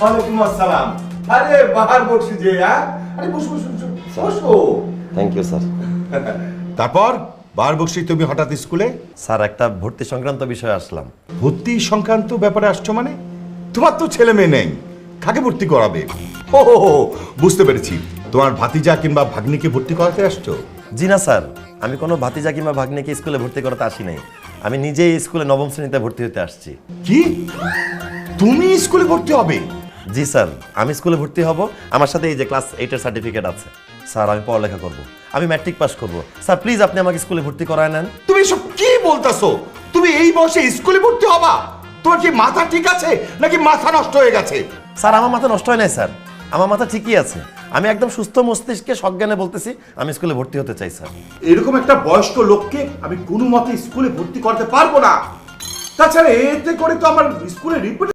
ওয়ালাইকুম আসসালাম। আরে বাহার বসি যে হ্যাঁ? আরে বসো বসো বসো বসো। Thank you sir. তারপর বাহার বসি তুমি হঠাৎ স্কুলে? স্যার একটা ভর্তি সংক্রান্ত বিষয়ে আসলাম। ভর্তি সংক্রান্ত ব্যাপারে আসছো মানে? তোমার তো ছেলে মেয়ে নেই। কাকে ভর্তি করাবে? ও বুঝতে পেরেছি। তোমার ভাতিজা কিংবা ভাগ্নিকে ভর্তি করাতে আসছো? জি না স্যার। আমি কোনো ভাতিজা কিংবা ভাগ্নিকে স্কুলে ভর্তি করাতে আসি নাই। আমি নিজেই স্কুলে নবম শ্রেণীতে ভর্তি হতে আসছি। কি? তুমি স্কুলে ভর্তি হবে? জি স্যার আমি স্কুলে ভর্তি হব। আমার সাথে এই যে ক্লাস এইটের সার্টিফিকেট আছে। স্যার আমি পড়ালেখা করব। আমি ম্যাট্রিক পাস করব। স্যার প্লিজ আপনি আমাকে স্কুলে ভর্তি করায় নেন। তুমি সব কি বলতাছো? তুমি এই বয়সে স্কুলে ভর্তি হবা? তোমার কি মাথা ঠিক আছে নাকি মাথা নষ্ট হয়ে গেছে? স্যার আমার মাথা নষ্ট হয় নাই স্যার। আমার মাথা ঠিকই আছে। আমি একদম সুস্থ মস্তিষ্কে সজ্ঞানে বলতেছি, আমি স্কুলে ভর্তি হতে চাই, স্যার। এরকম একটা বয়স্ক লোককে আমি কোনো মতে স্কুলে ভর্তি করতে পারব না। তাছাড়া এতে করে তো আমার স্কুলের রিপুটেশন